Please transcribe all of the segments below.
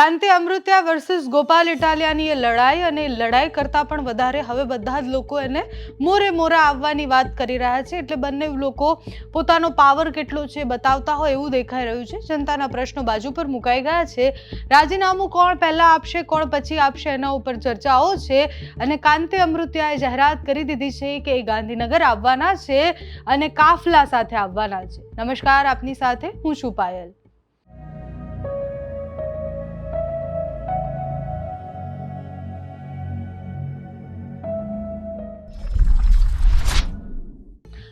કાંતિ Amrutiya versus Gopal ઇટાલિયાની એ લડાઈ અને લડાઈ કરતાં પણ વધારે. હવે બધા જ લોકો એને મોરે મોરા આવવાની વાત કરી રહ્યા છે. એટલે બંને લોકો પોતાનો પાવર કેટલો છે બતાવતા હોય એવું દેખાઈ રહ્યું છે. જનતાના પ્રશ્નો બાજુ પર મુકાઈ ગયા છે. રાજીનામું કોણ પહેલા આપશે, કોણ પછી આપશે એના ઉપર ચર્ચાઓ છે. અને કાંતિ અમૃત્યાએ જાહેરાત કરી દીધી છે કે એ ગાંધીનગર આવવાના છે અને કાફલા સાથે આવવાના છે. નમસ્કાર, આપની સાથે હું છું પાયલ.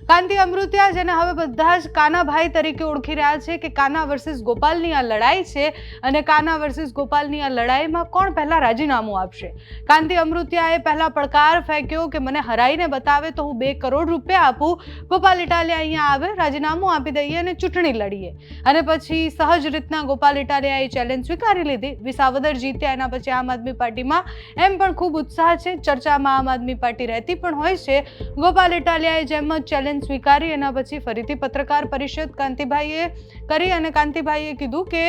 કાંતિ અમૃત્યા, જેને હવે બધા જ કાનાભાઈ તરીકે ઓળખી રહ્યા છે કે કાના વર્સિસ ગોપાલની આ લડાઈ છે અને કાના વર્સિસ ગોપાલની આ લડાઈમાં કોણ પહેલાં રાજીનામું આપશે? કાંતિ અમૃત્યાએ પહેલાં પડકાર ફેંક્યો કે મને હરાઈને બતાવે તો હું બે કરોડ રૂપિયા આપું. ગોપાલ ઇટાલિયા અહીંયા આવે, રાજીનામું આપી દઈએ અને ચૂંટણી લડીએ. અને પછી સહજ રીતના ગોપાલ ઇટાલિયાએ ચેલેન્જ સ્વીકારી લીધી. વિસાવદર જીત્યા, એના પછી આમ આદમી પાર્ટીમાં. એમ પણ ખૂબ ઉત્સાહ છે. ચર્ચામાં આમ આદમી પાર્ટી રહેતી પણ હોય છે. ગોપાલ ઇટાલિયાએ જેમ જ ચેલેન્જ સ્વીકારી એના પછી ફરીથી પત્રકાર પરિષદ કાંતિભાઈએ કરી અને કાંતિભાઈએ કીધું કે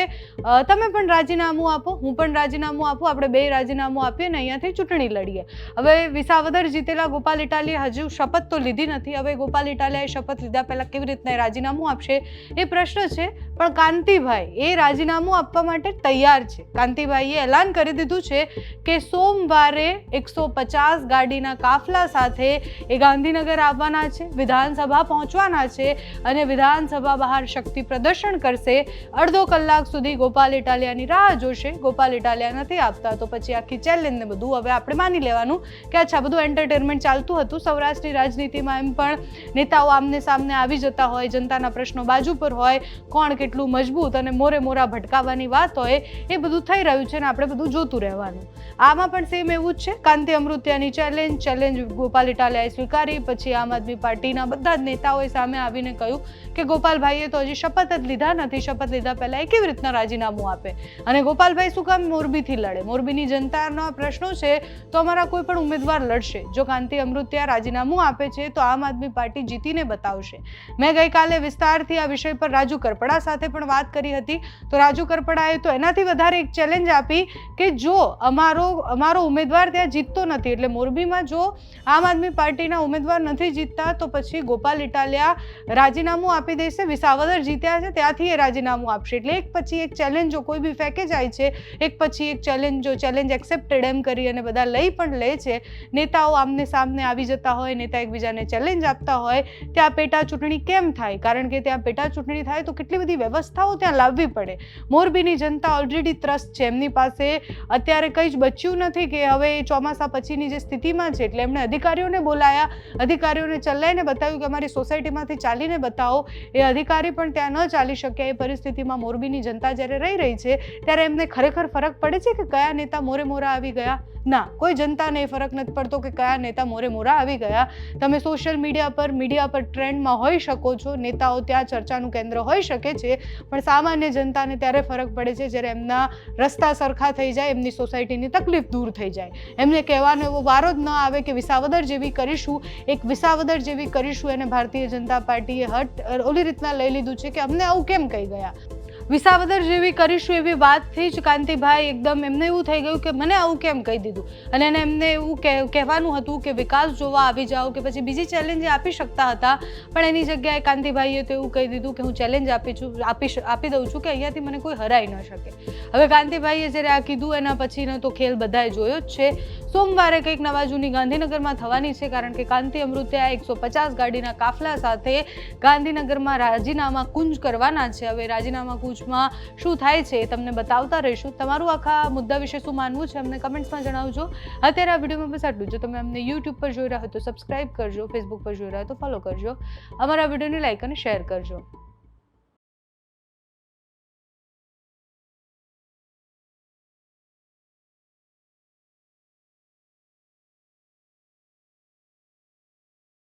તમે પણ રાજીનામું આપો, હું પણ રાજીનામું આપું, આપણે બે રાજીનામું આપીએ ને અહીંયાથી ચૂંટણી લડીએ. હવે વિસાવદર જીતેલા ગોપાલ ઇટાલીએ હજુ શપથ તો લીધી નથી. હવે ગોપાલ ઇટાલિયાએ શપથ લીધા પહેલાં કેવી રીતના રાજીનામું આપશે એ પ્રશ્ન છે. પણ કાંતિભાઈ, એ રાજીનામું આપવા માટે તૈયાર છે. કાંતિભાઈએ એલાન કરી દીધું છે કે સોમવારે એકસો પચાસ ગાડીના કાફલા સાથે એ ગાંધીનગર આવવાના છે, વિધાનસભા પહોંચવાના છે અને વિધાનસભા બહાર શક્તિ પ્રદર્શન કરશે. અડધો કલાક સુધી ગોપાલ ઇટાલિયાની રાહ જોશે. ગોપાલ ઇટાલિયા નથી આપતા, તો પછી આખી ચેલેન્જને બધું હવે આપણે માની લેવાનું કે અચ્છા બધું એન્ટરટેનમેન્ટ ચાલતું હતું. સૌરાષ્ટ્રની રાજનીતિમાં એમ પણ નેતાઓ આમને સામને આવી જતા હોય, જનતાના પ્રશ્નો બાજુ પર હોય, કોણ કેટલું મજબૂત અને મોરે મોરા ભટકાવાની વાત હોય એ બધું થઈ રહ્યું છે અને આપણે બધું જોતું રહેવાનું. આમાં પણ સેમ એવું જ છે. કાંતિ અમૃત્યાની ચેલેન્જ ચેલેન્જ ગોપાલ ઇટાલિયાએ સ્વીકારી. પછી આમ આદમી પાર્ટીના બધા જ નેતાઓએ સામે આવીને કહ્યું કે ગોપાલભાઈએ તો હજી શપથ જ લીધા નથી. શપથ લીધા પહેલાં એ કેવી રીતના રાજીનામું આપે. અને ગોપાલભાઈ શું કામ મોરબીથી લડે? મોરબીની જનતાના પ્રશ્નો છે તો અમારા કોઈ પણ ઉમેદવાર લડશે. જો કાંતિ અમૃત્યા રાજીનામું આપે છે તો આમ આદમી પાર્ટી જીતીને બતાવશે. મેં ગઈકાલે વિસ્તારથી આ વિષય પર રાજુ કરપડા સાથે પણ વાત કરી હતી. તો રાજુ કરપડાએ તો એનાથી વધારે એક ચેલેન્જ આપી કે જો અમારો અમારો ઉમેદવાર ત્યાં જીતતો નથી, એટલે મોરબીમાં જો આમ આદમી પાર્ટીના ઉમેદવાર નથી જીતતા, તો પછી ગોપાલ ઇટાલિયા રાજીનામું આપી દેશે. વિસાવદર જીત્યા છે, ત્યાંથી એ રાજીનામું આપશે. એટલે એક પછી એક ચેલેન્જ જો કોઈ બી ફેંકે જાય છે, એક પછી એક ચેલેન્જ જો ચેલેન્જ એક્સેપ્ટેડ એમ કરી અને બધા લઈ પણ લે છે. નેતાઓ આમને સામને આવી જતા હોય, નેતા એકબીજાને ચેલેન્જ આપતા હોય, ત્યાં પેટા ચૂંટણી કેમ થાય? કારણ કે ત્યાં પેટા ચૂંટણી થાય તો કેટલી બધી વ્યવસ્થાઓ ત્યાં લાવવી પડે. મોરબીની જનતા ઓલરેડી ત્રસ્ત છે. એમની પાસે અત્યારે કંઈ જ બચ્યું નથી કે હવે ચોમાસા પછીની જે સ્થિતિમાં છે, એટલે એમણે અધિકારીઓને બોલાયા. અધિકારીઓને ચલાવીને બતાવ્યું કે અમારી સોસાયટીમાંથી ચાલીને બતાવો. એ અધિકારી પણ ત્યાં ન ચાલી શક્યા. એ પરિસ્થિતિમાં મોરબીની જનતા જ્યારે રહી રહી છે, ત્યારે એમને ખરેખર ફરક પડે છે કે કયા નેતા મોરે મોરા આવી ગયા? ના, કોઈ જનતાને ફરક નથી પડતો કે કયા નેતા મોરે મોરા આવી ગયા. તમે સોશિયલ મીડિયા પર મીડિયા પર ટ્રેન્ડમાં હોઈ શકો છો. નેતાઓ ત્યાં ચર્ચાનું કેન્દ્ર હોઈ શકે છે, પણ સામાન્ય જનતાને ત્યારે ફરક પડે છે જ્યારે એમના રસ્તા સરખા થઈ જાય, એમની સોસાયટીની તકલીફ દૂર થઈ જાય. એમને કહેવાનો એવો વારો જ ન આવે કે વિસાવદર જેવી કરીશું. એક વિસાવદર જેવી કરીશું. એને ભારતીય જનતા પાર્ટીએ હટ ઓલી રીતના લઈ લીધું છે કે અમને આવું કેમ કહી ગયા? વિસાવદર જેવી કરીશું એવી વાતથી જ કાંતિભાઈ એકદમ એમને એવું થઈ ગયું કે મને આવું કેમ કહી દીધું? અને એને એમને એવું કહે- કહેવાનું હતું કે વિકાસ જોવા આવી જાઓ કે પછી બીજી ચેલેન્જ આપી શકતા હતા. પણ એની જગ્યાએ કાંતિભાઈએ તો એવું કહી દીધું કે હું ચેલેન્જ આપી છું, આપી આપી દઉં છું કે અહીંયાથી મને કોઈ હરાઈ ન શકે. હવે કાંતિભાઈએ જ્યારે આ કીધું એના પછીનો તો ખેલ બધાએ જોયો જ છે. સોમવારે કંઈક નવા જૂની ગાંધીનગરમાં થવાની છે, કારણ કે કાંતિ અમૃત્યા એકસો પચાસ ગાડીના કાફલા સાથે ગાંધીનગરમાં રાજીનામા કુંજ કરવાના છે. હવે રાજીનામા કુંજમાં શું થાય છે તમને બતાવતા રહીશું. તમારું આખા મુદ્દા વિશે શું માનવું છે, અમને કમેન્ટ્સમાં જણાવજો. અત્યારે આ વિડીયોમાં બસ આટલું જો. તમે અમને યુટ્યુબ પર જોઈ રહ્યા હોય તો સબસ્ક્રાઇબ કરજો ફેસબુક પર જોઈ રહ્યા હોય તો ફોલો કરજો. અમારા વિડીયોને લાઈક અને શેર કરજો.